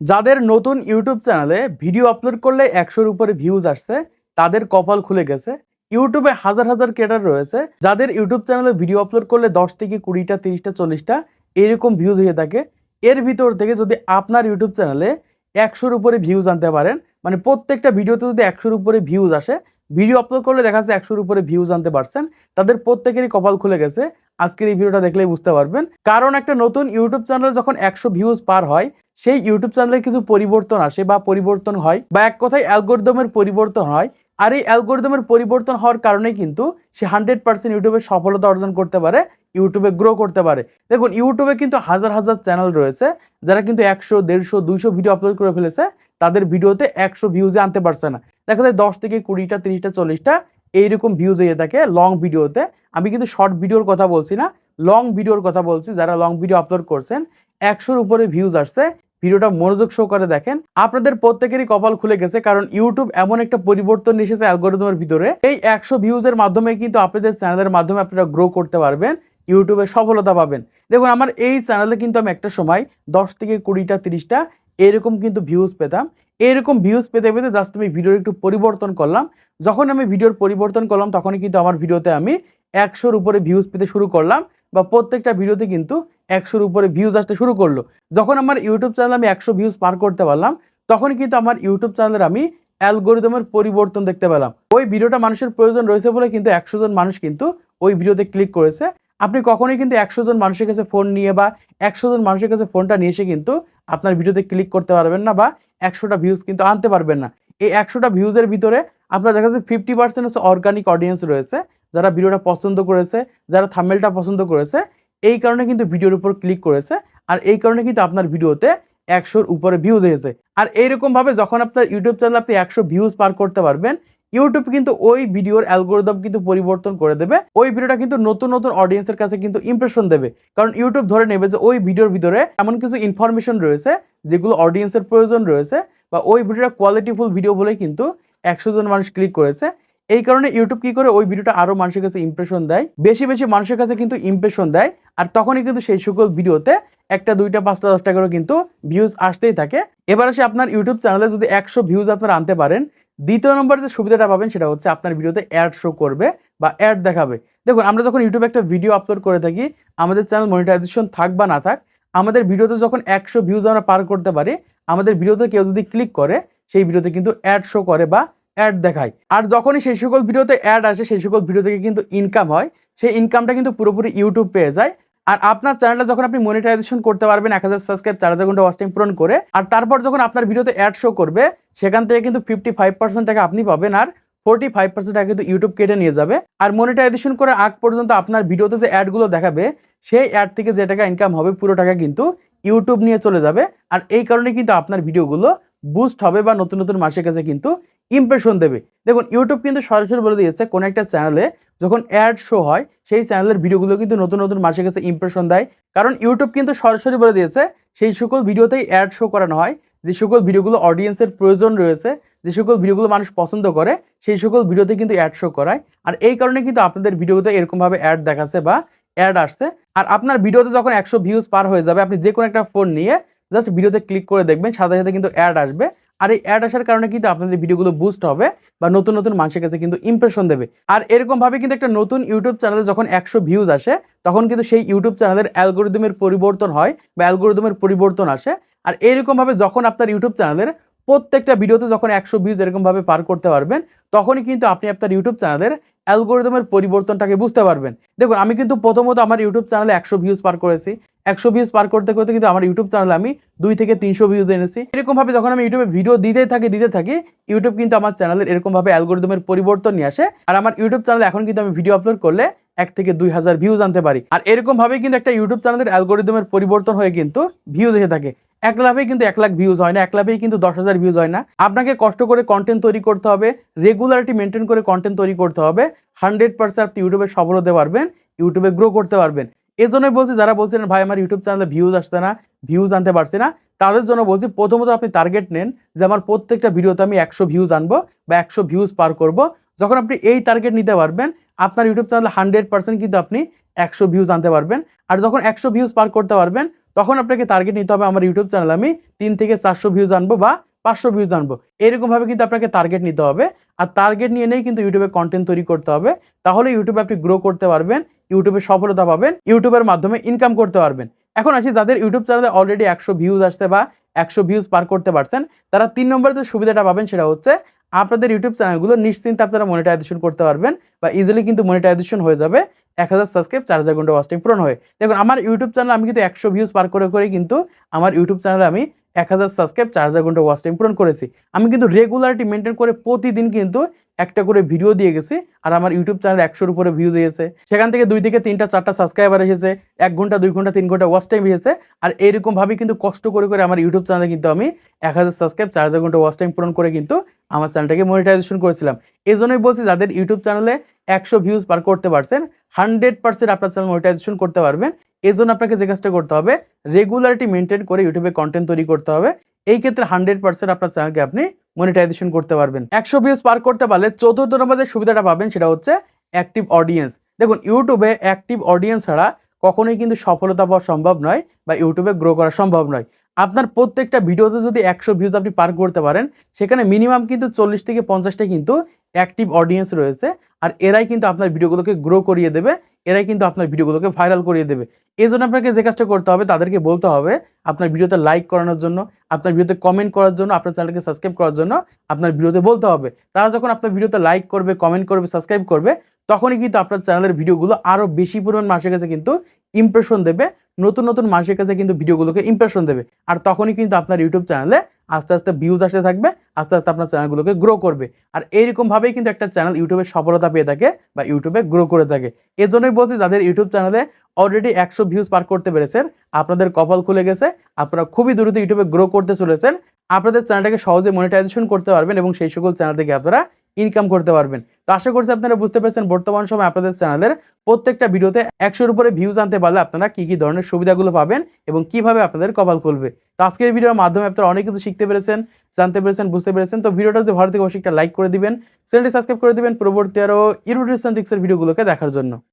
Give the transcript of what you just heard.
যাদের নতুন ইউটিউব চ্যানেলে ভিডিও আপলোড করলে একশোর উপরে ভিউজ আসছে, তাদের কপাল খুলে গেছে। ইউটিউবে হাজার হাজার ক্রিয়েটার রয়েছে, যাদের ইউটিউব চ্যানেলে ভিডিও আপলোড করলে দশ থেকে কুড়িটা, তিরিশটা, চল্লিশটা এরকম ভিউজ হয়ে থাকে। এর ভিতর থেকে যদি আপনার ইউটিউব চ্যানেলে একশোর উপরে ভিউজ আনতে পারেন মানে প্রত্যেকটা ভিডিওতে যদি একশোর উপরে ভিউজ আসে ভিডিও আপলোড করলে দেখা যাচ্ছে একশোর উপরে ভিউজ আনতে পারছেন। তাদের প্রত্যেকেরই কপাল খুলে গেছে। আজকের এই ভিডিওটা দেখলেই বুঝতে পারবেন। কারণ একটা নতুন ইউটিউব চ্যানেল যখন একশো ভিউজ পার হয়, সেই ইউটিউব চ্যানেলে কিছু পরিবর্তন আসে বা পরিবর্তন হয় বা এক কথায় অ্যালগোরিদমের পরিবর্তন হয়। আর এই অ্যালগোরিদমের পরিবর্তন হওয়ার কারণেই কিন্তু সে হান্ড্রেড পার্সেন্ট ইউটিউবে সফলতা অর্জন করতে পারে ইউটিউবে গ্রো করতে পারে। দেখুন ইউটিউবে কিন্তু হাজার হাজার চ্যানেল রয়েছে, যারা কিন্তু একশো, দেড়শো, দুইশো ভিডিও আপলোড করে ফেলেছে। তাদের ভিডিওতে একশো ভিউজে আনতে পারছে না। দেখা যায় দশ থেকে কুড়িটা, তিরিশটা, চল্লিশটা এইরকম ভিউজ হয়ে থাকে লং ভিডিওতে। আমি কিন্তু শর্ট ভিডিওর কথা বলছি না লং ভিডিওর কথা বলছি। যারা লং ভিডিও আপলোড করছেন, একশোর উপরে ভিউজ আসছে। ভিডিওটা মনোযোগ সহকারে দেখেন। আপনাদের প্রত্যেকেরই কপাল খুলে গেছে কারণ ইউটিউব এমন একটা পরিবর্তন এসেছে অ্যালগোরিদমের ভিতরে। এই একশো ভিউজের মাধ্যমে কিন্তু আপনাদের চ্যানেলের মাধ্যমে আপনারা গ্রো করতে পারবেন ইউটিউবে সফলতা পাবেন। দেখুন, আমার এই চ্যানেলে কিন্তু আমি একটা সময় দশ থেকে কুড়িটা, তিরিশটা এরকম কিন্তু ভিউজ পেতাম। এরকম ভিউজ পেতে পেতে জাস্ট আমি ভিডিওর একটু পরিবর্তন করলাম। যখন আমি ভিডিওর পরিবর্তন করলাম, তখনই কিন্তু আমার ভিডিওতে আমি একশোর উপরে ভিউজ পেতে শুরু করলাম বা প্রত্যেকটা ভিডিওতে কিন্তু একশোর উপরে ভিউজ আসতে শুরু করল। যখন আমার ইউটিউব চ্যানেল আমি একশো ভিউজ পার করতে পারলাম তখনই কিন্তু আমার ইউটিউব চ্যানেলের আমি অ্যালগোরিদমের পরিবর্তন দেখতে পেলাম। ওই ভিডিওটা মানুষের প্রয়োজন রয়েছে বলে কিন্তু একশো জন মানুষ কিন্তু ওই ভিডিওতে ক্লিক করেছে। আপনি কখনোই কিন্তু একশো জন মানুষের কাছে ফোন নিয়ে বা একশো জন মানুষের কাছে ফোনটা নিয়ে এসে কিন্তু আপনার ভিডিওতে ক্লিক করতে পারবেন না বা একশোটা ভিউজ কিন্তু আনতে পারবেন না। এই একশোটা ভিউজের ভিতরে আপনার দেখা যাচ্ছে ফিফটি পার্সেন্ট হচ্ছে অর্গানিক অডিয়েন্স রয়েছে, যারা ভিডিওটা পছন্দ করেছে, যারা থামেলটা পছন্দ করেছে, এই কারণে কিন্তু ভিডিওর উপর ক্লিক করেছে আর এই কারণে কিন্তু আপনার ভিডিওতে একশোর উপরে ভিউজ হয়েছে আর এইরকমভাবে যখন আপনার ইউটিউব চ্যানেল আপনি একশো ভিউজ পার করতে পারবেন ইউটিউব কিন্তু ওই ভিডিওর অ্যালগোরিদম কিন্তু পরিবর্তন করে দেবে। ওই ভিডিওটা কিন্তু নতুন নতুন অডিয়েন্সের কাছে কিন্তু ইমপ্রেশন দেবে। কারণ ইউটিউব ধরে নেবে যে ওই ভিডিওর ভিতরে এমন কিছু ইনফরমেশন রয়েছে, যেগুলো অডিয়েন্সের প্রয়োজন রয়েছে বা ওই ভিডিওটা কোয়ালিটিফুল ভিডিও বলে কিন্তু একশো জন মানুষ ক্লিক করেছে। এই কারণে ইউটিউব কি করে ওই ভিডিওটা আরও মানুষের কাছে ইমপ্রেশন দেয়? বেশি বেশি মানুষের কাছে কিন্তু ইমপ্রেশন দেয়। আর তখনই কিন্তু সেই সকল ভিডিওতে একটা, দুইটা, পাঁচটা, দশটা করে কিন্তু ভিউজ আসতেই থাকে। এবার আসে আপনার ইউটিউব চ্যানেলে যদি একশো ভিউজ আপনারা আনতে পারেন দ্বিতীয় নম্বর যে সুবিধাটা পাবেন সেটা হচ্ছে আপনার ভিডিওতে অ্যাড শো করবে বা অ্যাড দেখাবে। দেখুন, আমরা যখন ইউটিউবে একটা ভিডিও আপলোড করে থাকি, আমাদের চ্যানেল মনিটাইজেশন থাক বা না থাক, আমাদের ভিডিওতে যখন একশো ভিউজ আমরা পার করতে পারি, আমাদের ভিডিওতে কেউ যদি ক্লিক করে, সেই ভিডিওতে কিন্তু অ্যাড শো করে বা অ্যাড দেখায়। আর যখনই সেই সকল ভিডিওতে অ্যাড আসে, সেই সকল ভিডিও থেকে কিন্তু ইনকাম হয়, সেই ইনকামটা কিন্তু পুরোপুরি ইউটিউব পেয়ে যায়। আর আপনার চ্যানেলটা যখন আপনি মনিটাইজেশন করতে পারবেন, এক হাজার সাবস্ক্রাইব চার হাজার ঘণ্টা ওয়াচ টাইম পূরণ করে, আর তারপর যখন আপনার ভিডিওতে অ্যাড শো করবে সেখান থেকে কিন্তু ফিফটি ফাইভ পার্সেন্ট টাকা আপনি পাবেন আর ফোর্টি ফাইভ পার্সেন্ট টাকা কিন্তু ইউটিউব কেটে নিয়ে যাবে। আর মনিটাইজেশন করার আগ পর্যন্ত আপনার ভিডিওতে যে অ্যাডগুলো দেখাবে, সেই অ্যাড থেকে যে টাকা ইনকাম হবে, পুরো টাকা কিন্তু ইউটিউব নিয়ে চলে যাবে। আর এই কারণে কিন্তু আপনার ভিডিওগুলো বুস্ট হবে বা নতুন নতুন মাসের কাছে কিন্তু ইমপ্রেশন দেবে। দেখুন ইউটিউব কিন্তু সরাসরি বলে দিয়েছে, কোন একটা চ্যানেলে যখন অ্যাড শো হয়, সেই চ্যানেলের ভিডিওগুলো কিন্তু নতুন নতুন মাসের কাছে ইমপ্রেশন দেয়। কারণ ইউটিউব কিন্তু সরাসরি বলে দিয়েছে, সেই সকল ভিডিওতেই অ্যাড শো করানো হয়। যে সকল ভিডিওগুলো অডিয়েন্সের প্রয়োজন রয়েছে, যে সকল ভিডিওগুলো মানুষ পছন্দ করে, সেই সকল ভিডিওতে কিন্তু অ্যাড শো করায়। আর এই কারণে কিন্তু আপনাদের ভিডিওতে এরকমভাবে অ্যাড দেখাচ্ছে বা অ্যাড আসছে। আর আপনার ভিডিওতে যখন একশো ভিউজ পার হয়ে যাবে, আপনি যে কোনো একটা ফোন নিয়ে জাস্ট ভিডিওতে ক্লিক করে দেখবেন, সাথে সাথে কিন্তু অ্যাড আসবে। আর এই অ্যাড আসার কারণে কিন্তু আপনাদের ভিডিওগুলো বুস্ট হবে বা নতুন নতুন মানুষের কাছে কিন্তু ইমপ্রেশন দেবে। আর এরকমভাবে কিন্তু একটা নতুন ইউটিউব চ্যানেলে যখন একশো ভিউজ আসে, তখন কিন্তু সেই ইউটিউব চ্যানেলের অ্যালগোরিদমের পরিবর্তন হয় বা অ্যালগোরিদমের পরিবর্তন আসে। আর এরকম ভাবে যখন আপনার ইউটিউব চ্যানেলের প্রত্যেকটা ভিডিওতে যখন একশো ভিউজ এরকমভাবে পার করতে পারবেন, তখনই কিন্তু আপনি আপনার ইউটিউব চ্যানেলের অ্যালগোরিদমের পরিবর্তনটাকে বুঝতে পারবেন। দেখুন, আমি কিন্তু প্রথমত আমার ইউটিউব চ্যানেলে একশো ভিউজ পার করেছি। একশো ভিউজ পার করতে করতে কিন্তু আমার ইউটিউব চ্যানেলে আমি দুই থেকে তিনশো ভিউজ এনেছি। এরকমভাবে যখন আমি ইউটিউবে ভিডিও দিতে থাকি দিতে থাকি, ইউটিউব কিন্তু আমার চ্যানেলের এরকমভাবে অ্যালগোরিদমের পরিবর্তন নিয়ে আসে। আর আমার ইউটিউব চ্যানেলে এখন কিন্তু আমি ভিডিও আপলোড করলে এক থেকে দুই হাজার ভিউজ আনতে পারি। আর এরকম ভাবে কিন্তু একটা ইউটিউব চ্যানেলের অ্যালগোরিদমের পরিবর্তন হয়ে কিন্তু ভিউজ এসে থাকে। এক লাভেই কিন্তু এক লাখ ভিউজ হয় না, এক লাভেই কিন্তু দশ হাজার ভিউজ হয় না। আপনাকে কষ্ট করে কন্টেন্ট তৈরি করতে হবে রেগুলারিটি মেনটেন করে কন্টেন্ট তৈরি করতে হবে হান্ড্রেড পার্সেন্ট আপনি ইউটিউবে সফল হতে পারবেন ইউটিউবে গ্রো করতে পারবেন। এই জন্যই বলছি, যারা বলছেন ভাই, আমার ইউটিউব চ্যানেলে ভিউজ আসছে না ভিউজ আনতে পারছি না, তাদের জন্য বলছি, প্রথমত আপনি টার্গেট নেন যে আমার প্রত্যেকটা ভিডিওতে আমি একশো ভিউজ আনব বা একশো ভিউজ পার করব। যখন আপনি এই টার্গেট নিতে পারবেন, আপনার ইউটিউব চ্যানেলে হান্ড্রেড পার্সেন্ট কিন্তু আপনি একশো ভিউজ আনতে পারবেন। আর যখন একশো ভিউজ পার করতে পারবেন তখন আপনাকে টার্গেট নিতে হবে আমার ইউটিউব চ্যানেল আমি তিন থেকে চারশো ভিউজ আনব বা পাঁচশো ভিউজ আনব। এরকমভাবে কিন্তু আপনাকে টার্গেট নিতে হবে। আর টার্গেট নিয়ে নিয়েই কিন্তু ইউটিউবে কন্টেন্ট তৈরি করতে হবে। তাহলে ইউটিউবে আপনি গ্রো করতে পারবেন ইউটিউবে সফলতা পাবেন ইউটিউবের মাধ্যমে ইনকাম করতে পারবেন। এখন আসি যাদের ইউটিউব চ্যানেলে অলরেডি একশো ভিউজ আসছে বা একশো ভিউজ পার করতে পারছেন, তারা তিন নম্বরে যে সুবিধাটা পাবেন সেটা হচ্ছে আপনাদের ইউটিউব চ্যানেলগুলো নিশ্চিন্তে আপনারা মনিটাইজেশন করতে পারবেন বা ইজিলি কিন্তু মনিটাইজেশন হয়ে যাবে। এক হাজার সাবস্ক্রাইব চার হাজার ঘণ্টা ওয়াস্টিং পূরণ হয়ে। দেখুন, আমার ইউটিউব চ্যানেল আমি কিন্তু একশো ভিউজ পার করে করে কিন্তু আমার ইউটিউব চ্যানেলে আমি এক হাজার সাবস্ক্রাইব চার হাজার ঘণ্টা ওয়াস্টিং পূরণ করেছি। আমি কিন্তু রেগুলারিটি মেনটেন করে প্রতিদিন কিন্তু একটা করে ভিডিও দিয়ে গেছি, আর আমার ইউটিউব চ্যানেল একশোর উপরে ভিউজ দিয়েছে সেখান থেকে দুই থেকে তিনটা, চারটা সাবস্ক্রাইবার এসেছে, এক ঘণ্টা, দুই ঘণ্টা, তিন ঘণ্টা ওয়াচ টাইম এসেছে, আর এরকমভাবে কিন্তু কষ্ট করে করে আমার ইউটিউব চ্যানেলে কিন্তু আমি এক হাজার সাবস্ক্রাইব চার হাজার ঘণ্টা ওয়াচ টাইম পূরণ করে কিন্তু আমার চ্যানেলটাকে মনিটাইজেশন করেছিলাম। এই জন্যই বলছি, যাদের ইউটিউব চ্যানেলে একশো ভিউজ পার করতে পারছেন হান্ড্রেড পার্সেন্ট আপনার চ্যানেল মনিটাইজেশন করতে পারবেন। এই জন্য আপনাকে যে কাজটা করতে হবে রেগুলারিটি মেনটেন করে ইউটিউবে কন্টেন্ট তৈরি করতে হবে। এই ক্ষেত্রে হান্ড্রেড পার্সেন্ট আপনার চ্যানেলকে আপনি মনিটাইজেশন করতে পারবেন। একশো ভিউজ পার করতে পারলে চতুর্থ নম্বর যে সুবিধাটা পাবেন সেটা হচ্ছে অ্যাক্টিভ অডিয়েন্স দেখুন ইউটিউবে অ্যাক্টিভ অডিয়েন্স ছাড়া কখনোই কিন্তু সফলতা পাওয়া সম্ভব নয় বা ইউটিউবে গ্রো করা সম্ভব নয়। আপনার প্রত্যেকটা ভিডিওতে যদি একশো ভিউজ আপনি পার করতে পারেন, সেখানে মিনিমাম কিন্তু চল্লিশ থেকে পঞ্চাশটা কিন্তু অ্যাক্টিভ অডিয়েন্স রয়েছে। আর এরাই কিন্তু আপনার ভিডিওগুলোকে গ্রো করিয়ে দেবে এরাই কিন্তু আপনার ভিডিওগুলোকে ভাইরাল করিয়ে দেবে। এই জন্য আপনাকে যে কাজটা করতে হবে, তাদেরকে বলতে হবে, আপনার ভিডিওতে লাইক করানোর জন্য, আপনার ভিডিওতে কমেন্ট করার জন্য, আপনার চ্যানেলকে সাবস্ক্রাইব করার জন্য আপনার ভিডিওতে বলতে হবে। তারা যখন আপনার ভিডিওতে লাইক করবে কমেন্ট করবে সাবস্ক্রাইব করবে, তখনই কিন্তু আপনার চ্যানেলের ভিডিওগুলো আরও বেশি পরিমাণ মানুষের কাছে কিন্তু ইমপ্রেশন দেবে, নতুন নতুন মানুষের কাছে কিন্তু ভিডিওগুলোকে ইমপ্রেশন দেবে। আর তখনই কিন্তু আপনার ইউটিউব চ্যানেলে আস্তে আস্তে ভিউজ আসতে থাকবে, আস্তে আস্তে আপনার চ্যানেলগুলোকে গ্রো করবে। আর এইরকমভাবেই কিন্তু একটা চ্যানেল ইউটিউবে সফলতা পেয়ে থাকে বা ইউটিউবে গ্রো করে থাকে। এজন্যই বলছি, যাদের ইউটিউব চ্যানেলে অলরেডি একশো ভিউজ পার করতে পেরেছেন, আপনাদের কপাল খুলে গেছে, আপনারা খুবই দ্রুত ইউটিউবে গ্রো করতে চলেছেন, আপনাদের চ্যানেলটাকে সহজে মনিটাইজেশন করতে পারবেন এবং সেই সকল চ্যানেল থেকে আপনারা ইনকাম করতে পারবেন। তো আশা করছি আপনারা বুঝতে পেরেছেন, বর্তমান সময় আপনাদের চ্যানেলের প্রত্যেকটা ভিডিওতে একশোর উপরে ভিউজ আনতে পারলে আপনারা কি কি ধরনের সুবিধাগুলো পাবেন এবং কীভাবে আপনাদের কপাল খুলবে। তো আজকের ভিডিওর মাধ্যমে আপনারা অনেক কিছু শিখতে পেরেছেন, জানতে পেরেছেন, বুঝতে পেরেছেন। তো ভিডিওটা যদি ভালো থেকে অবশ্যই একটা লাইক করে দিবেন। চ্যানেলটি সাবস্ক্রাইব করে দিবেন। পরবর্তী আরও ইউটিউব ভিডিওগুলোকে দেখার জন্য।